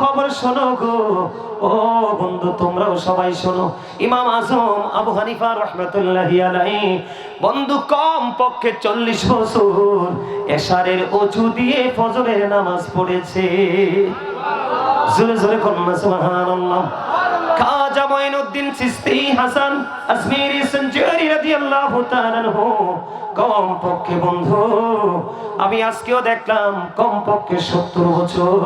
খবর শোনো গো। ও বন্ধু, তোমরাও সবাই শোনো। ইমাম আজম আবু হানিফা রহমতুল্লাহ বন্ধু কম পক্ষে চল্লিশ বছর এশারের অজু দিয়ে ফজরের নামাজ পড়েছে। জোরে জোরে কন্যা খাজা মঈনুদ্দিন চিশতি হাসান আসমিরি সঞ্জুরি রাদিয়াল্লাহু তাআলা কম পক্ষে বন্ধু, আমি আজকেও দেখলাম কম পক্ষে সত্তর বছর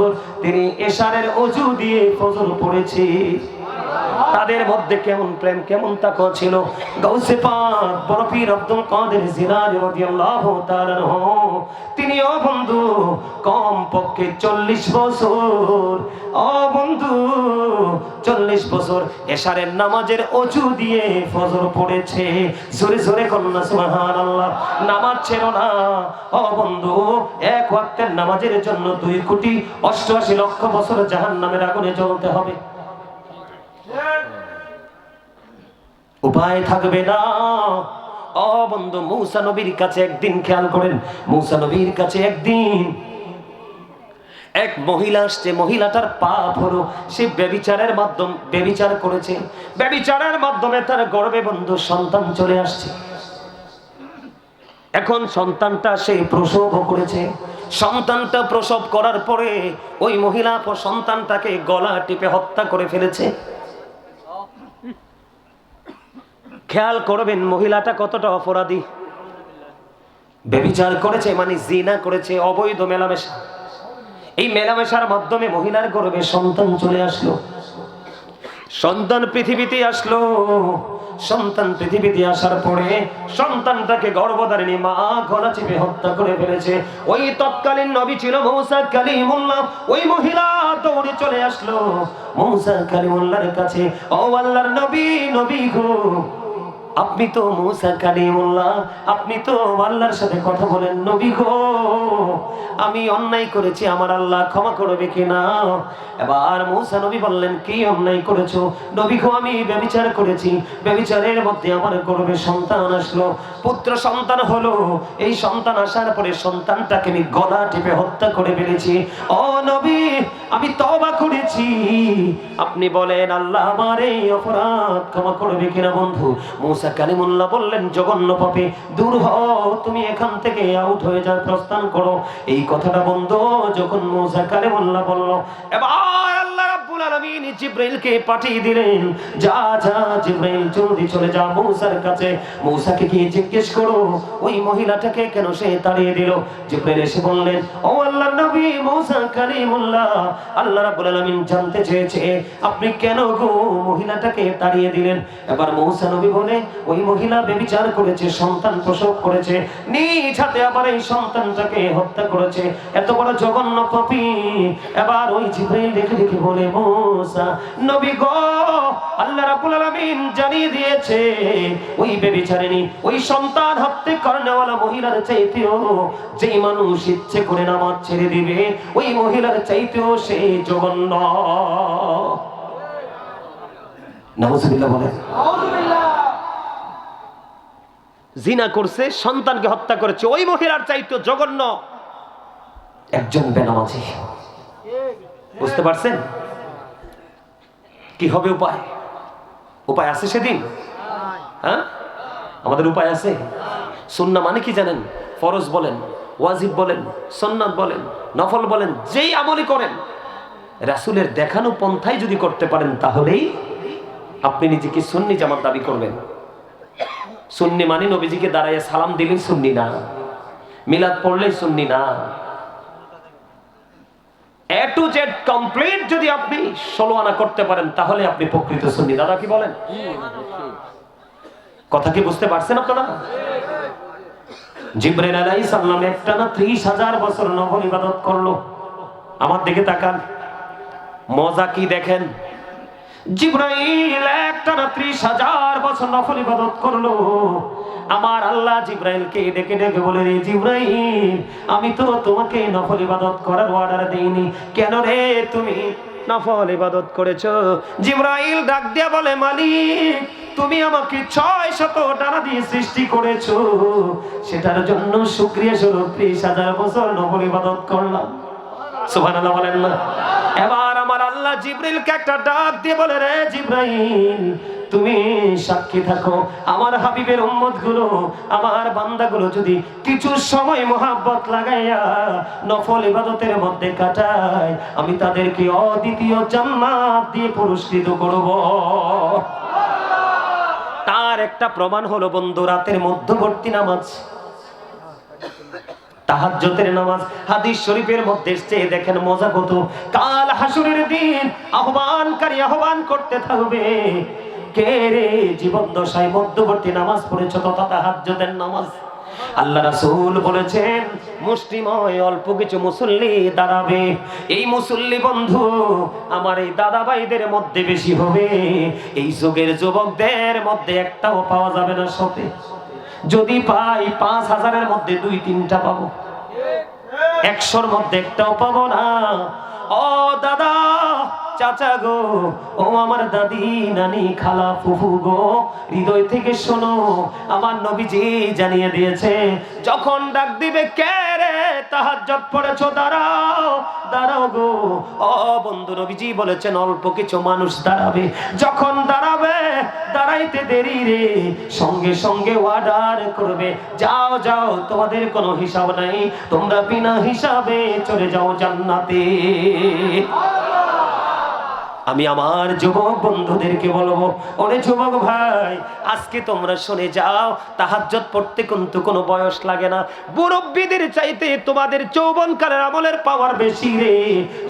তিনি এশারের অজু দিয়ে ফজর পড়েছি। তাদের মধ্যে কেমন প্রেম, কেমন তাকওয়া ছিল? গাউসে পাক বড় পীর আব্দুল কাদের জিলানী রাদিয়াল্লাহু তাআলা তিনিও বন্ধু কম পক্ষে চল্লিশ বছর, ও বন্ধু, চল্লিশ বছর। এশারের নামাজের অজু দিয়ে ফজর পড়েছে। জোরে জোরে কন্যা সুবহান আল্লাহ নামাজ ছিল না, ও বন্ধু। এক ওয়াক্তের নামাজের জন্য দুই কোটি অষ্টআশি লক্ষ বছর জাহান নামের আগুনে জ্বলতে হবে। উপায় থাকবে না। ও বন্ধু, মৌসা নবীর কাছে একদিন খেয়াল করেন। মৌসা নবীর কাছে একদিন এক মহিলা আসছে। মহিলাটার পাপ হলো সে ব্যবিচারের মাধ্যম, ব্যবিচার করেছে। ব্যবিচারের মাধ্যমে তার গর্বে বন্ধু সন্তান চলে আসছে। এখন সন্তানটা সে প্রসব করেছে। সন্তানটা প্রসব করার পরে ওই মহিলা প- সন্তানটাকে গলা টিপে হত্যা করে ফেলেছে। খেয়াল করবেন, মহিলাটা কতটা অপরাধী। বেবিচার করেছে মানে জিনা করেছে, অবৈধ মেলামেশা। এই মেলামেশার মাধ্যমে মহিলার গর্বে সন্তান চলে আসলো। সন্তান পৃথিবীতে আসলো। সন্তান পৃথিবীতে আসার পরে সন্তানটাকে গর্ভধারিণী মা গলা চিপে হত্যা করে ফেলেছে। ওই তৎকালীন নবী ছিল মৌসা কালিমুল্লাহ। ওই মহিলা দৌড়ে চলে আসলো। মৌসা কালিমুল্লাহর কাছে, ও আল্লাহর নবী নবী গো। আপনি তো মুসা কালিমুল্লাহ, আপনি তো আল্লাহর সাথে কথা বলেন নবী গো। আমি অন্যায় করেছি, আমার আল্লাহ ক্ষমা করবে কিনা? এবার মুসা নবী বললেন, কি অন্যায় করেছ? নবী গো, আমি ব্যবিচার করেছি। ব্যবিচারের মধ্যে আমার গর্ভে সন্তান আসলো। পুত্র সন্তান হলো। এই সন্তান আসার পরে সন্তানটাকে আমি গলা টিপে হত্যা করে ফেলেছি। ও নবী আমি তবা করেছি। আপনি বলেন, আল্লাহ আমার এই অপরাধ ক্ষমা করবে কিনা বন্ধু? মৌসা কালিমুল্লাহ বললেন, জঘন্য পাপে দূর তুমি এখান থেকে আউট হয়ে যাও, প্রস্থান করো। এই কথাটা বন্ধ যখন মৌসা কালিমুল্লাহ বলল, এবার আল্লাহ জানতে চেয়েছে, আপনি কেন গো মহিলাটাকে তাড়িয়ে দিলেন? এবার মূসা নবী বলে, ওই মহিলা বেবিচার করেছে, সন্তান প্রসব করেছে, নিজ হাতে আবার এই সন্তানটাকে হত্যা করেছে। এত বড় জঘন্য পাপী। এবার ওই জিব্রাইল দেখে দেখে বলে মূসা। নবী গো আল্লাহ রাব্বুল আলামিন জানিয়ে দিয়েছে ওই বেবিচারিণী ওই সন্তান হত্যা করনেওয়ালা মহিলার চাইতেও যেই মানুষ ইচ্ছে করে নামাজ ছেড়ে দিবে ওই মহিলার চাইতেও সে জঘন্য। নাউজুবিল্লাহ বলে জিনা করছে সন্তানকে হত্যা করেছে ওই মহিলার চাইতো জঘন্য। একজন বেনামাজি। বুঝতে পারছেন? কি হবে উপায়? উপায় আছে সেদিন? হ্যাঁ? আমাদের উপায় আছে। সুন্না মানে কি জানেন? ফরজ বলেন, ওয়াজিব বলেন সন্ন্যাত বলেন, নফল বলেন, যেই আমলি করেন, রাসুলের দেখানো পন্থাই যদি করতে পারেন, তাহলেই আপনি নিজেকে সুন্নি জামাত দাবি করবেন। সুন্নি মানে নবীজিকে দাঁড়াইয়া সালাম দিলেই সুন্নি না। মিলাদ পড়লেই সুন্নি না। টু জেড কমপ্লিট যদি আপনি ষোলো আনা করতে পারেন, তাহলে আপনি প্রকৃত সুন্নি। দাদা কি বলেন? কথা কি বুঝতে পারছেন আপনারা? জিব্রাইল একটা না ত্রিশ হাজার বছর নফল ইবাদত করল। আমার দিকে তাকান। মজা কি দেখেন? জিব্রাইল একটা না ত্রিশ হাজার বছর নফল ইবাদত করল। আমার আল্লাহ জিব্রাইলকে ডেকে ডেকে বলে, রে জিব্রাইল, আমি তো তোমাকে নফল ইবাদত করার অর্ডার দেইনি। কেন রে তুমি নফল ইবাদত করেছ? জিব্রাইল ডাক দিয়া বলে, মালিক, তুমি আমাকে ছয় শত ডানা দিয়ে সৃষ্টি করেছ। সেটার জন্য শুক্রিয়া স্বরূপ ত্রিশ হাজার বছর নফল ইবাদত করলাম। সুবহানাল্লাহ বলেন না। এবার আমার আল্লাহ জিব্রাইলকে একটা ডাক দিয়ে বলে, রে জিব্রাইল তুমি সাক্ষী থাকো। আমার হাবিবের উম্মতগুলো আমার বান্দাগুলো যদি কিছু সময় মোহাব্বত লাগাইয়া নফল ইবাদতের মধ্যে কাটায়, আমি তাদেরকে অদ্বিতীয় জান্নাত দিয়ে পুরস্কৃত করব। তার একটা প্রমাণ হলো বন্ধু, রাতের মধ্যবর্তী নামাজ। তাহাজ্জতের নামাজ হাদিস শরীফের মধ্যে এসছে, দেখেন মজা কত। কাল হাসুরের দিন আহ্বানকারী আহ্বান করতে থাকবে। জীবন দশায় মধ্যবর্তী নামাজ পড়েছ নামাজ। আল্লাহ বলেছেন, মুষ্টিময় অল্প কিছু মুসল্লি দাঁড়াবে। এই মুসল্লি বন্ধু আমার এই মধ্যে বেশি হবে। এই যুগের যুবকদের মধ্যে একটাও পাওয়া যাবে না সতে যদি পাই পাঁচ হাজারের মধ্যে দুই তিনটা পাবো। একশোর মধ্যে একটাও পাবো না। ও দাদা চাচা গো, ও আমার দাদি, নানি, খালা, ফুফু গো, হৃদয় থেকে শোনো, আমার নবীজি জানিয়ে দিয়েছে, যখন ডাক দিবে কে রে তাহাজ্জত পড়েছো, দাঁড়াও দাঁড়াও গো। ও বন্ধু নবীজি বলেছেন, অল্প কিছু মানুষ দাঁড়াবে। যখন দাঁড়াবে, দাঁড়াইতে দেরি রে, সঙ্গে সঙ্গে অর্ডার করবে। যাও যাও, তোমাদের কোনো হিসাব নাই, তোমরা বিনা হিসাবে চলে যাও জান্নাতে। আমি আমার যুবক বন্ধুদেরকে বলব, ওরে যুবক ভাই, আজকে তোমরা শুনে যাও তাহাজ্জত পড়তে কিন্তু কোনো বয়স লাগে না। মুরব্বীদের চাইতে তোমাদের যৌবনকালের আমলের পাওয়ার বেশি রে।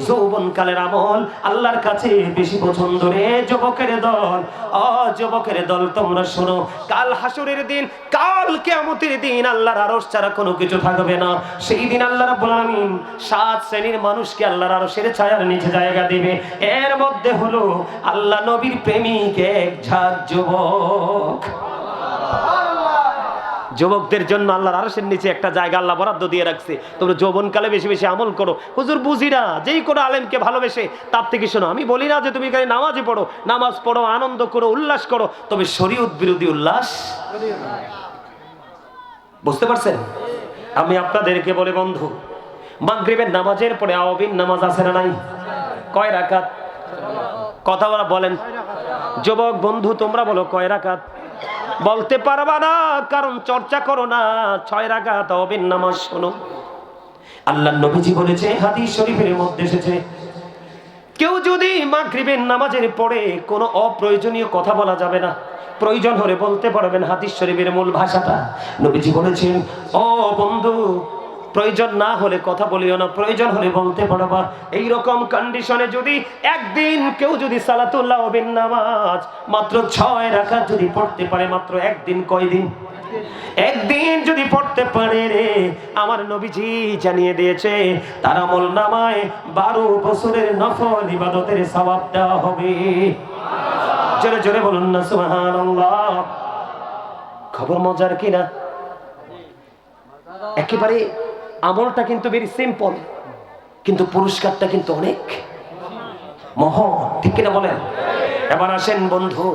যৌবনকালের আমল আল্লাহর কাছে বেশি পছন্দ রে, যুবকের দল। অ, যুবকের দল, তোমরা শোনো, কাল হাসুরের দিন, কাল কেয়ামতের দিন আল্লাহর আরশ ছাড়া কোনো কিছু থাকবে না। সেই দিন আল্লাহ রাব্বুল আলামিন সাত শ্রেণির মানুষকে আল্লাহর আরশের ছায়ার নিচে জায়গা দেবে। এর মধ্যে হলো আল্লাহ নবীর প্রেমিক এক ঝাঁক যুবক। যুবকদের জন্য আল্লাহর আরশের নিচে একটা জায়গা আল্লাহ বরাদ্দ দিয়ে রাখছে। তোমরা যৌবনকালে বেশি বেশি আমল করো। হুজুর, বুঝি না, যেই কোনো আলেমকে ভালোবেসে, তার থেকে শোনো, আমি বলি না যে তুমি খালি নামাজে পড়ো, নামাজ পড়ো, আনন্দ করো, উল্লাস করো, তবে শরীয়ত বিরোধী উল্লাস। বুঝতে পারছেন? আমি আপনাদেরকে বলে, বন্ধু, মাগরিবের নামাজের পরে আওবিন নামাজ আছে না নাই? কয় রাকাত? কথা বলা বলেন। যুবক বন্ধু, তোমরা বলো কয় রাকাত? বলতে পারবা না, কারণ চর্চা করো না। ছয় রাখাত আওবিন নামাজ শোনো। আল্লাহ নবীজি বলেছে, হাদিস শরীফের মধ্যে এসেছে, কেউ যদি মাগরিবের নামাজের পরে কোনো অপ্রয়োজনীয় কথা বলা যাবে না, প্রয়োজন হলে বলতে পারবেন হাদিস শরীফের মূল ভাষাটা। নবীজি বলেছেন, ও বন্ধু প্রয়োজন না হলে কথা বলিও না, প্রয়োজন হলে বলতে পারবা এই রকম কন্ডিশনে যদি একদিন কেউ যদি সালাতুল্লাহ বিন নামাজ মাত্র ছয় রাখা যদি পড়তে পারে, মাত্র একদিন কয়দিন একদিন যদি পড়তে পারে রে, আমার নবীজি জানিয়ে দিয়েছে, তার আমল নামায় বারো বছরের নফল ইবাদতের সওয়াব দেওয়া হবে। জোরে জোরে বলুন না, সুবহানাল্লাহ। খবর মজার কিনা? একেবারে আমলটা কিন্তু ভেরি সিম্পল কিন্তু পুরস্কারটা কিন্তু অনেক। মহৎ, ঠিক কিনা বলেন? এবার আসেন বন্ধু,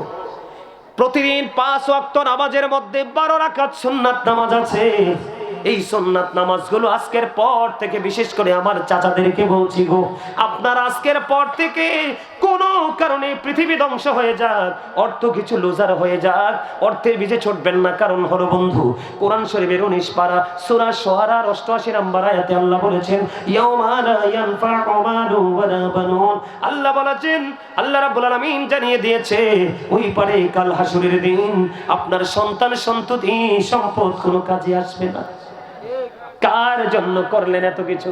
প্রতিদিন পাঁচ ওয়াক্ত নামাজের মধ্যে বারো রাকাত সুন্নাত নামাজ আছে। এই সুন্নাত নামাজগুলো আজকের পর থেকে, বিশেষ করে আমার চাচাদেরকে বলছি গো, আপনার আজকের পর থেকে কোন কারণে পৃথিবী ধ্বংস হয়ে যাক, অর্থ কিছু লুজার হয়ে যাক, অর্থের বীজে ছুটবেন না। কারণ হলো বন্ধু, কোরআন শরীফের উনিশ পারা সুরা সোহারার অষ্টআশি নাম্বার আয়াতে আল্লাহ বলেছেন আল্লাহ বলেছেন, আল্লাহ রাব্বুল আলামিন জানিয়ে দিয়েছে, ওই পারে কাল হাসুরের দিন আপনার সন্তান সন্ততি, সম্পদ কোনো কাজে আসবে না। কার জন্য করলেন এত কিছু?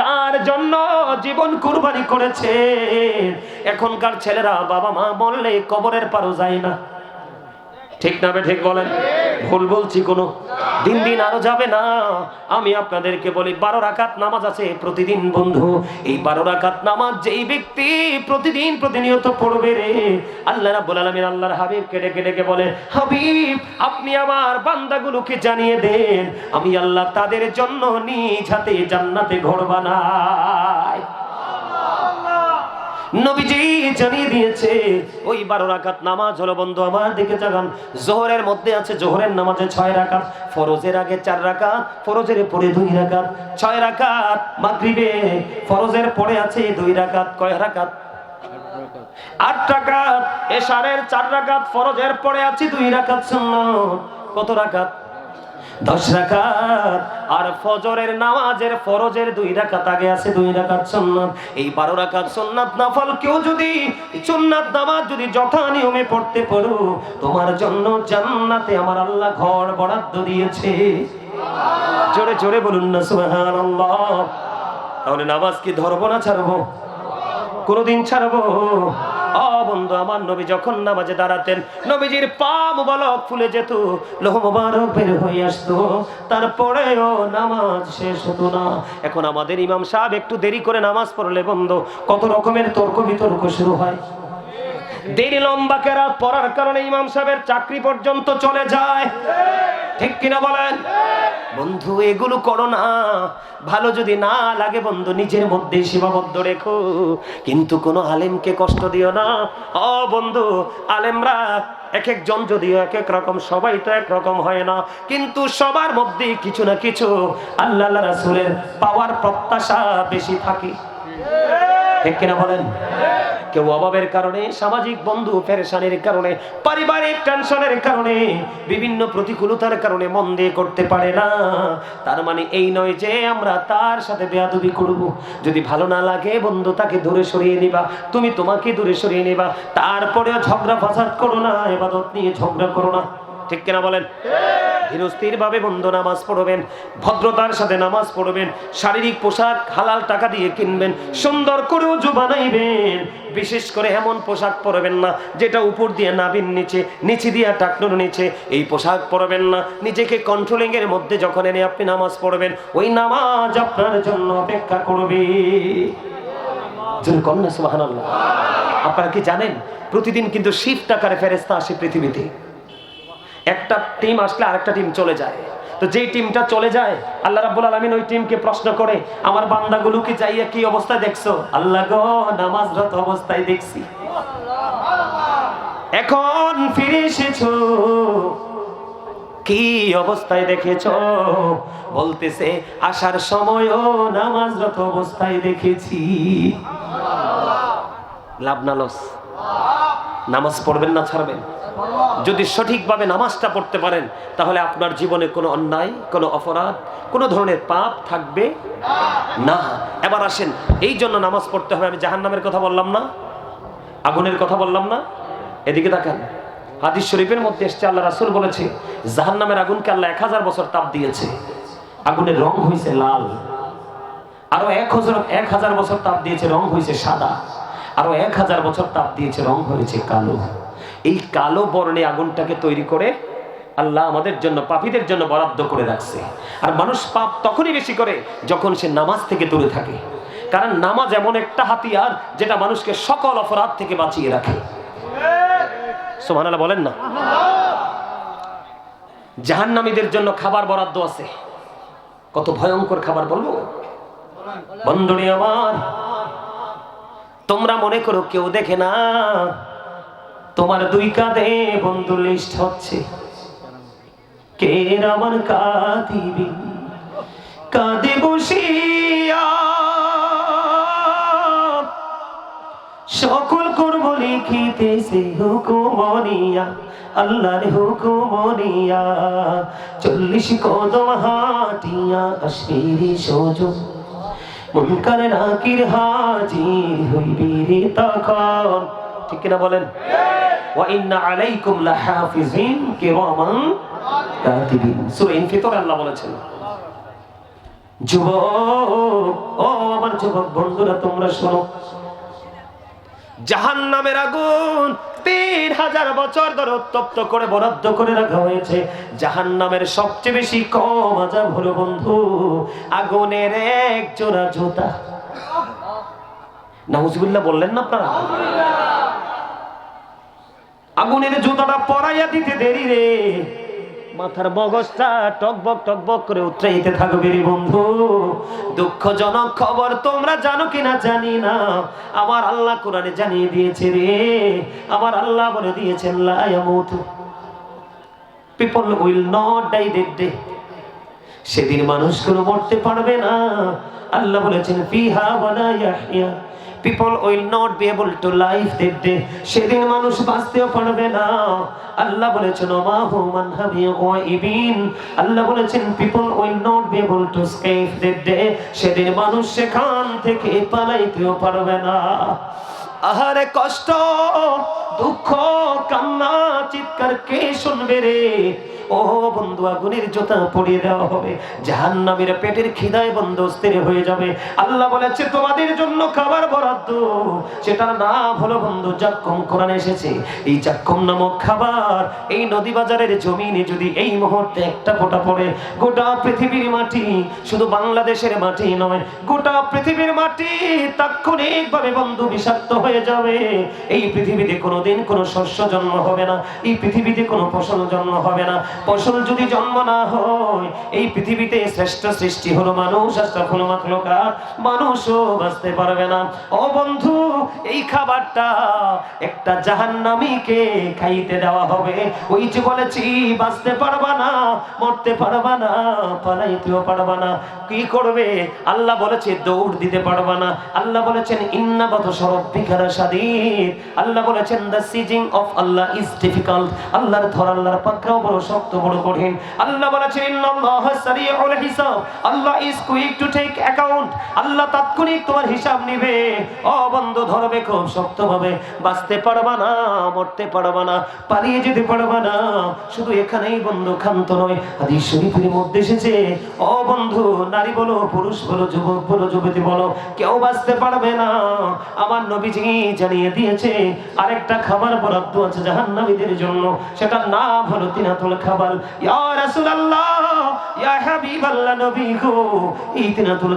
কার জন্য জীবন কুরবানি করেছে? এখনকার ছেলেরা বাবা মা বললে কবরের পারো যায় না। ঠিক না ঠিক বলেন? ভুল বলছি কোনো? দিন দিন আরও যাবে না। আমি আপনাদেরকে বলি, বারো রাকাত নামাজ আছে প্রতিদিন, বন্ধু। এই বারো রাকাত নামাজ যেই ব্যক্তি প্রতিদিন প্রতিনিয়ত পড়বে রে। আল্লাহ রাব্বুল আলামিন আল্লাহর হাবিব কেটে কেটে কে বলে, হাবিব, আপনি আমার বান্দাগুলোকে জানিয়ে দেন। আমি আল্লাহ তাদের জন্য নিজ হাতে জান্নাতে ঘর বানাই। নবীজি জানিয়ে দিয়েছে, ওই বারো রাকাত নামাজ হলো বন্ধু আমার জোহরের মধ্যে আছে জোহরের নামাজে ছয় রাকাত, ফরজের আগে চার রাকাত, ফরজের পরে দুই রাকাত। ছয় রাকাত মাগরিবে, ফরজের পরে আছে দুই রাকাত, কয় রাকাত? আট রাকাত, এশারের চার রাকাত, ফরজের পরে আছি দুই রাকাত সুন্নত। কত রাকাত? দশ রাকাত। আর ফজরের নামাজের ফরজের দুই রাকাত আগে আছে, দুই রাকাত সুন্নাত। এই বারো রাকাত সুন্নাত নাফল কেউ যদি, সুন্নাত নামাজ যদি যথা নিয়মে পড়তে পারো, তোমার জন্য জান্নাতে আমার আল্লাহ ঘর বরাদ্দ দিয়েছে। জোরে জোরে বলুন না, সুবহানাল্লাহ। তাহলে নামাজ কি ধরবো না ছাড়বো? কোনদিন ছাড়বো? অ বন্ধু, আমার নবী যখন নামাজে দাঁড়াতেন, নবীজির পা মুবারক ফুলে যেত, লোহ মুবারক বের হয়ে আসতো। তারপরেও নামাজ শেষ হতো না। এখন আমাদের ইমাম সাহেব একটু দেরি করে নামাজ পড়লে বন্ধু, কত রকমের তর্ক বিতর্ক শুরু হয়। দেরি লম্বা কেরাত পড়ার কারণে ইমাম সাহেবের চাকরি পর্যন্ত চলে যায়। ঠিক কিনা বলেন? বন্ধু, এগুলো করো না। ভালো যদি না লাগে বন্ধু, নিজের মধ্যে সীমাবদ্ধ রেখো। কিন্তু কোনো আলেমকে কষ্ট দিও না। ও বন্ধু, আলেমরা এক একজন যদিও এক এক রকম, সবাই তো এক রকম হয় না। কিন্তু সবার মধ্যে কিছু না কিছু আল্লাহ রাসূলের পাওয়ার প্রত্যাশা বেশি থাকে। ঠিক কিনা বলেন? কেউ অভাবের কারণে, সামাজিক বন্ধু পেরেশানির কারণে, পারিবারিক টেনশনের কারণে, বিভিন্ন প্রতিকূলতার কারণে মন দিয়ে করতে পারে না। তার মানে এই নয় যে আমরা তার সাথে বেয়াদবি করব। যদি ভালো না লাগে, বন্ধু তাকে দূরে সরিয়ে নিবা, তুমি তোমাকে দূরে সরিয়ে নিবা। তারপরেও ঝগড়া ফাসাদ করো না, এবাদত নিয়ে ঝগড়া করো না। ঠিক কিনা বলেন? ধীরস্থির ভাবে বন্ধু নামাজ পড়বেন, ভদ্রতার সাথে নামাজ পড়বেন, শারীরিক পোশাক, হালাল টাকা দিয়ে কিনবেন, সুন্দর করে উজু বানাইবেন। বিশেষ করে এমন পোশাক পরবেন না, যেটা উপর দিয়ে নাবিন নিচে নিচে দিয়ে টাকনুর নিচে, এই পোশাক পরবেন না। নিজেকে কন্ট্রোলিং এর মধ্যে যখন এনে আপনি নামাজ পড়বেন, ওই নামাজ আপনার জন্য অপেক্ষা করবে। আপনারা কি জানেন, প্রতিদিন কিন্তু শিফট আকারে ফেরেস্তা আসে পৃথিবীতে। একটা টিম আসলে আরেকটা টিম চলে যায়। তো যেই টিমটা চলে যায়, আল্লাহ রাব্বুল আলামিন ওই টিমকে প্রশ্ন করে, আমার বান্দাগুলোকে যাইয়া কি অবস্থায় দেখছ? আল্লাহ গো, নামাজরত অবস্থায় দেখছি। এখন ফিরে এসেছ। কি অবস্থায় দেখেছ? বলতেছে, আসার সময়ও নামাজরত অবস্থায় দেখেছি। লাভ না লস নামাজ পড়বেন না ছাড়বেন? যদি সঠিকভাবে নামাজটা পড়তে পারেন, তাহলে আপনার জীবনে কোনো অন্যায়, কোনো অপরাধ, কোনো ধরনের পাপ থাকবে না। এবার আসেন এই জন্য নামাজ পড়তে হবে। আমি জাহান্নামের কথা বললাম না, আগুনের কথা বললাম না। এদিকে তাকান, হাদিস শরীফের মধ্যে এসছে, আল্লাহ রাসূল বলেছে, জাহান্নামের আগুনকে আল্লাহ এক হাজার বছর তাপ দিয়েছে। আগুনের রং হয়েছে লাল। আরও এক হাজার এক হাজার বছর তাপ দিয়েছে, রং হয়েছে সাদা। আরও এক হাজার বছর তাপ দিয়েছে, রং হয়েছে কালো। এই কালো বর্ণে আগুনটাকে তৈরি করে আল্লাহ আমাদের জন্য, পাপীদের জন্য বরাদ্দ করে রাখছে। আর মানুষ পাপ তখনই বেশি করে যখন সে নামাজ থেকে দূরে থাকে। কারণ নামাজ এমন একটা হাতিয়ার যেটা মানুষকে সকল অপরাধ থেকে বাঁচিয়ে রাখে। সোমানালা বলেন না? জাহান্নামীদের জন্য খাবার বরাদ্দ আছে। কত ভয়ঙ্কর খাবার বলব? বন্ধুরি আমার তোমরা মনে করো কেউ দেখে না? তোমার দুই কাঁধে বন্ধু লিস্ট হচ্ছে। কে আমার কাঁদিবি? কাঁদে বসিয়া। সকল করব লিখিতেছে হুকুমনিয়া আল্লাহর হুকুমনিয়া চল্লিশ কদম হাটিয়া কাশ্মীরি সোজো মুনকার নাকির হাজির হইবি রে তখন। ঠিক কিনা বলেন? ওয়া ইন্না আলাইকুম লাহাফিজিন কিরামান কাতিবিন। সূরা ইনফিতর আল্লাহ বলেছেন, যুবক, ও আমার যুবক বন্ধুরা, তোমরা শোনো, জাহান্নামের আগুন তিন হাজার বছর ধরে উত্তপ্ত করে বরাদ্দ করে রাখা হয়েছে। জাহান নামের সবচেয়ে বেশি কম হাজার হলো বন্ধু, আগুনের এক জোড়া জুতা। বললেন না আপনারা? আগুনের জুতাটা পরাইয়া দিতে দেরি রে। মাথার মগজটা টকবক টকবক করে উত্রাইতে থাকবে রে বন্ধু। দুঃখজনক খবর তোমরা জানো কিনা জানি না। আমার আল্লাহ কোরআনে জানিয়ে দিয়েছে রে। আমার আল্লাহ বলে দিয়েছেন people will not die that day সেদিন মানুষ কোনো মরতে পারবে না। আল্লাহ বলেছেন, ফিহা ওয়ালা people will not be able to life that day সেদিন মানুষ বাঁচতেও পারবে না। আল্লাহ বলেছেন মা হু মান হাবি গায়বিন। আল্লাহ বলেছেন people will not be able to escape that day সেদিন মানুষ সেখান থেকে পালাইতেও পারবে না। আহারে কষ্ট, দুঃখ, কান্না, চিৎকার, কে শুনবে রে? ও বন্ধু, আগুনের জোতা পড়িয়ে দেওয়া হবে। জাহান্নামের পেটের খিদায় বন্ধ স্থির হয়ে যাবে। আল্লাহ বলেছে, তোমাদের জন্য খাবার বরাদ্দ। সেটার নাম হলো বন্ধু, জাক্কুম। কোরআন এসেছে, এই জাক্কুম নামক খাবার এই নদী বাজারের জমিনে যদি এই মুহূর্তে একটা ফোঁটা পড়ে, গোটা পৃথিবীর মাটি শুধু বাংলাদেশের মাটি নয়, গোটা পৃথিবীর মাটি তাৎক্ষণিকভাবে বন্ধু বিষাক্ত হয়ে যাবে। এই পৃথিবীতে কোনোদিন কোনো শস্য জন্ম হবে না, এই পৃথিবীতে কোনো ফসল জন্ম হবে না। ফসল যদি জন্ম না হয়, এই পৃথিবীতে শ্রেষ্ঠ সৃষ্টি হলো মানুষ আশরাফুল মাখলুকাত মানুষও বাঁচতে পারবে না। ও বন্ধু, এই খাবারটা একটা জাহান্নামীকে খাইতে দেওয়া হবে। ওই যে বলেছি, বাঁচতে পারবা না, মরতে পারবা না, পালাইতেও পারবা না। কি করবে? আল্লাহ বলেছে, দৌড় দিতে পারবা না। আল্লাহ বলেছেন ইন্নাবাত সরব্বিকারা সাদিদ আল্লাহ বলেছেন the seizing of Allah is difficult আল্লাহর ধর, আল্লাহর পাকড়াও বড় শক্ত। বড় কঠিন। আল্লাহ বলেছেন সারিউল হিসাব। Allah is quick to take account আল্লাহ তাৎক্ষণিক তোমার হিসাব নিবে। ও ধরবে খুব শক্তভাবে। বাঁচতে না, মরতে না, পালিয়ে যেতে না। শুধু এখানেই নয়, হাদিস শরীফের মধ্যে এসেছে, ও বন্ধু, নারী বলো, পুরুষ বলো, যুবক বলো, যুবতী বলো, কেউ বাঁচতে পারবে না। আমার নবীজি জানিয়ে দিয়েছে, আরেকটা খাবার বরাদ্দ আছে জাহান্নামীদের জন্য। সেটার নাম হলো তিনাতুল খাবার ইয়া রাসূলুল্লাহ, ইয়া হাবিবাল্লাহ নবী গো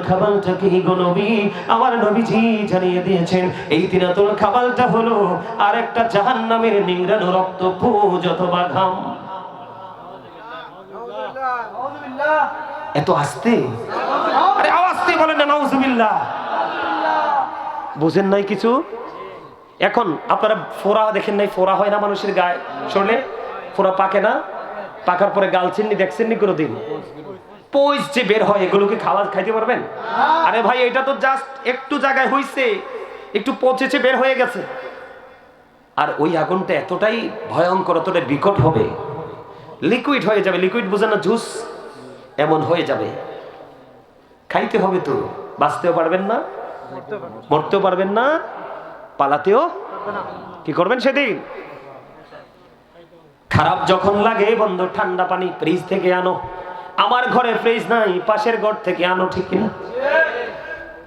খাবারটা কি গো নবী? আমার নবীজি জানিয়ে দিয়েছেন, এই তিনাতুল খাবারটা হলো আরেকটা জাহান্নামের নিংড়ানো রক্ত অথবা ঘাম। এত আস্তে? আরে বলেন না, নাউজুবিল্লাহ। বুঝেন নাই কিছু? এখন আপনারা ফোড়া দেখেন নাই ফোড়া হয় না মানুষের গায়ে শরীরে ফোড়া পাকে না? পাকার পরে গাল চিননি দেখছেননি কোনোদিন পয়স যে বের হয়, এগুলোকে খাওয়া, খাইতে পারবেন? আরে ভাই, এটা তো জাস্ট একটু জায়গায় হইছে, একটু পচেছে বের হয়ে গেছে। আর ওই আগুনটা এতটাই ভয়ঙ্কর, এতটাই বিকট হবে লিকুইড হয়ে যাবে লিকুইড বোঝে না জুস এমন হয়ে যাবে। খাইতে হবে তো, বাঁচতেও পারবেন না, মরতেও পারবেন না, পালাতেও কি করবেন সেদিন? খারাপ যখন লাগে, বন্ধু, ঠান্ডা পানি ফ্রিজ থেকে আনো। আমার ঘরে ফ্রিজ নাই, পাশের ঘর থেকে আনো, ঠিক কিনা?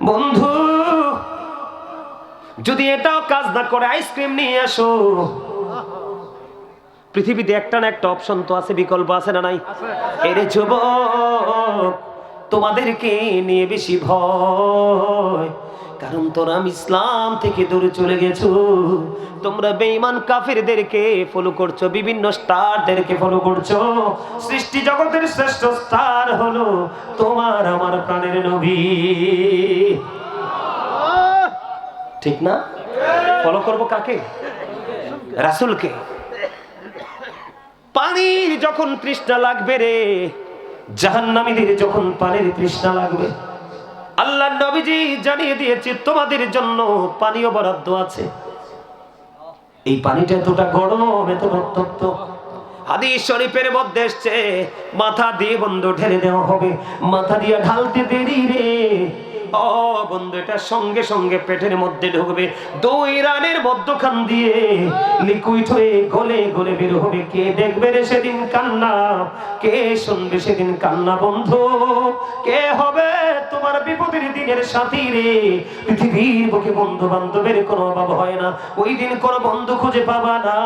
বন্ধু, যদি এটাও কাজ না করে আইসক্রিম নিয়ে আসো। পৃথিবীতে একটা না একটা অপশন তো আছে, বিকল্প আছে না নাই? এরে যুবক, তোমাদেরকে নিয়ে বেশি ভয়। কারণ তোরা ইসলাম থেকে দূরে চলে গেছো। তোমরা বেঈমান কাফিরদেরকে ফলো করছ, বিভিন্ন স্টারদেরকে ফলো করছ। সৃষ্টি জগতের শ্রেষ্ঠ স্টার হলো তোমার আমার প্রাণের নবী। ঠিক না? ফলো করব কাকে? রাসুলকে। পানির যখন তৃষ্ণা লাগবে রে, জাহান্নামীদের যখন পানির তৃষ্ণা লাগবে। আল্লাহ নবীজি জানিয়ে দিয়েছে, তোমাদের জন্য পানীয় বরাদ্দ আছে। এই পানিটা এতটা গরম, এতটা তো হাদিস মধ্যে মাথা দিয়ে বন্ধ ঢেলে দেওয়া হবে। মাথা দিয়ে ঢালতে দেরি রে। বন্ধু, এটা সঙ্গে সঙ্গে পেটের মধ্যে ঢুকবে। দুই রানের মধ্যখান দিয়ে লিকুইড হয়ে গলে গলে বের হবে। কে দেখবে রে সেদিন কান্না? কে শুনবে সেদিন কান্না বন্ধু? কে হবে তোমার বিপদের দিনের সাথী রে? পৃথিবীর বুকে বন্ধু বান্ধবের কোনো অভাব হয় না। ওই দিন কোনো বন্ধু খুঁজে পাবা না।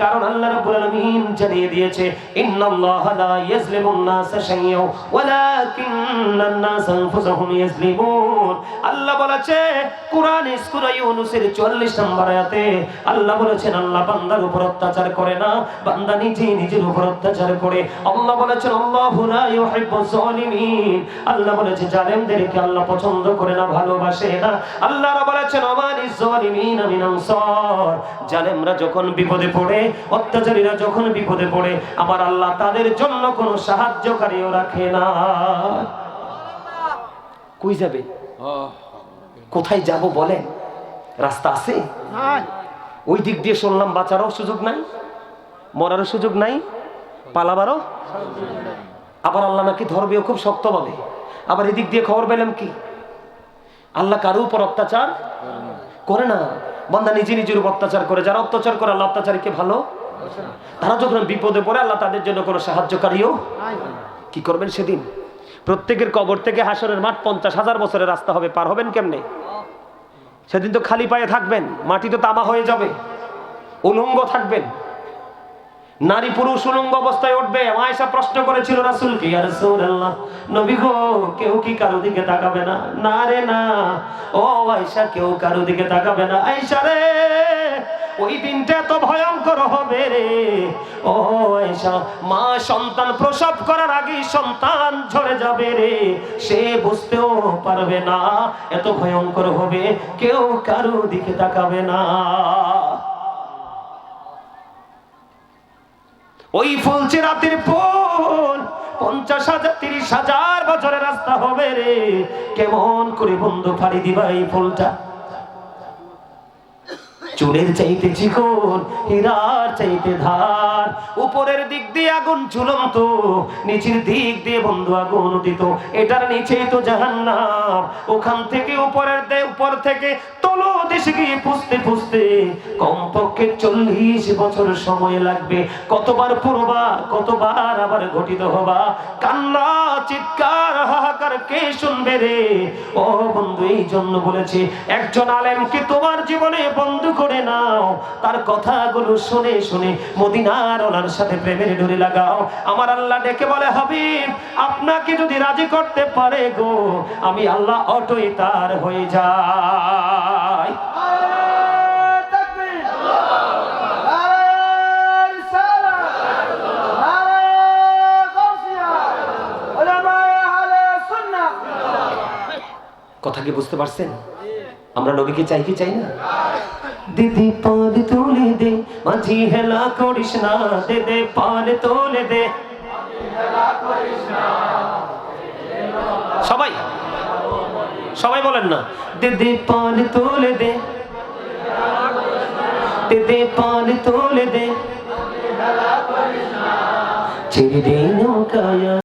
কারণ আল্লাহ রাব্বুল আলামিন জানিয়ে দিয়েছে, ইন্নাল্লাহা লা ইয়াজলিমুন নাসা শাইয়্যাও ওয়ালাকিন্নান নাস আনফুসাহুম ইয়াজলিমুন। আল্লাহ বলেছে, কোরআনে সূরা ইউনূসের 44 নম্বর আয়াতে আল্লাহ বলেছেন, আল্লাহ বান্দার উপর অত্যাচার করে না, বান্দা নিজে নিজের উপর অত্যাচার করে। আল্লাহ বলেছেন, আল্লাহু বলেছে, জালেমদেরকে আল্লাহ পছন্দ করে না, ভালোবাসে না। আল্লাহ বলেছেন জালেমরা যখন বিপদে পড়ে, অত্যাচারীরা যখন বিপদে পড়ে আমার আল্লাহ তাদের জন্য কোনো সাহায্যকারীও রাখে না। কই যাবে? কোথায় যাব বলেন? রাস্তা আছে? ওই দিক দিয়ে শুনলাম বাঁচারও সুযোগ নাই মরারও সুযোগ নাই পালাবারও আবার আল্লাহ নাকি ধর্মীয় খুব শক্তভাবে আবার এদিক দিয়ে খবর পেলাম কি? আল্লাহ কারও উপর অত্যাচার করে না। বান্দা নিজে নিজের উপর অত্যাচার করে যারা অত্যাচার করে আল্লাহ অত্যাচারীকে ভালো? তারা যখন বিপদে পড়ে আল্লাহ তাদের জন্য কোনো সাহায্যকারীও কি করবেন সেদিন? প্রত্যেকের কবর থেকে হাসরের মাঠ পঞ্চাশ হাজার বছরের রাস্তা হবে, পার হবেন কেমনে? সেদিন তো খালি পায়ে থাকবেন, মাটি তো তামা হয়ে যাবে, উলঙ্গ থাকবেন। নারী পুরুষ উলঙ্গ অবস্থায় উঠবে আয়েশা প্রশ্ন করেছিল রাসূল কি আর নবী গো, কেউ কি কারও দিকে তাকাবে না? না রে, না। ও আয়েশা কেউ কারও দিকে তাকাবে না। আয়েশা রে! ওই দিনটা এত ভয়ঙ্কর হবে রে। ও আয়েশা, মা সন্তান প্রসব করার আগে সন্তান ঝরে যাবে রে। সে বুঝতেও পারবে না এত ভয়ঙ্কর হবে, কেউ কারও দিকে তাকাবে না। ওই ফুলছে রাতের ফুল, পঞ্চাশ হাজার, তিরিশ হাজার বছরের রাস্তা হবে রে। কেমন করে বন্ধু ফাড়ি দিবা এই ফুলটা? চুলের চাইতে চিকন, হীরার চাইতে ধার। উপরের দিক দিয়ে আগুন ঝুলন্ত, নিচের দিক দিয়ে বন্ধু আগুন উঠিত এটার নিচে তো জাহান্নাম। ওখান থেকে উপরের দে, উপর থেকে তলো দেশে গিয়ে পুষতে পুষতে কমপক্ষে চল্লিশ বছর সময় লাগবে। কতবার পূর্বা কতবার আবার ঘটিত হবা। কান্না, চিৎকার, হাহাকার কে শুনবে রে? ও বন্ধু, এই জন্য বলেছে, একজন আলেমকে তোমার জীবনে বন্ধু করে নাও। তার কথাগুলো শুনে শুনে মদিনার ওনার সাথে প্রেমের ডোরে লাগাও। আমার আল্লাহ ডেকে বলে, হাবিব, আপনাকে যদি রাজি করতে পারে গো, আমি আল্লাহ অটোই তার হয়ে যাই। কথা কি বুঝতে পারছেন? আমরা নবীকে চাই কি চাই না? দিদি পাল তুলে দে, মাঝি হেলা করিস না দে দে পাল তোলে দে। সবাই সবাই বলেন না। দে দে পাল তোলে দে দে দে পাল তোলে দে। ছেড়ে দে নৌকায়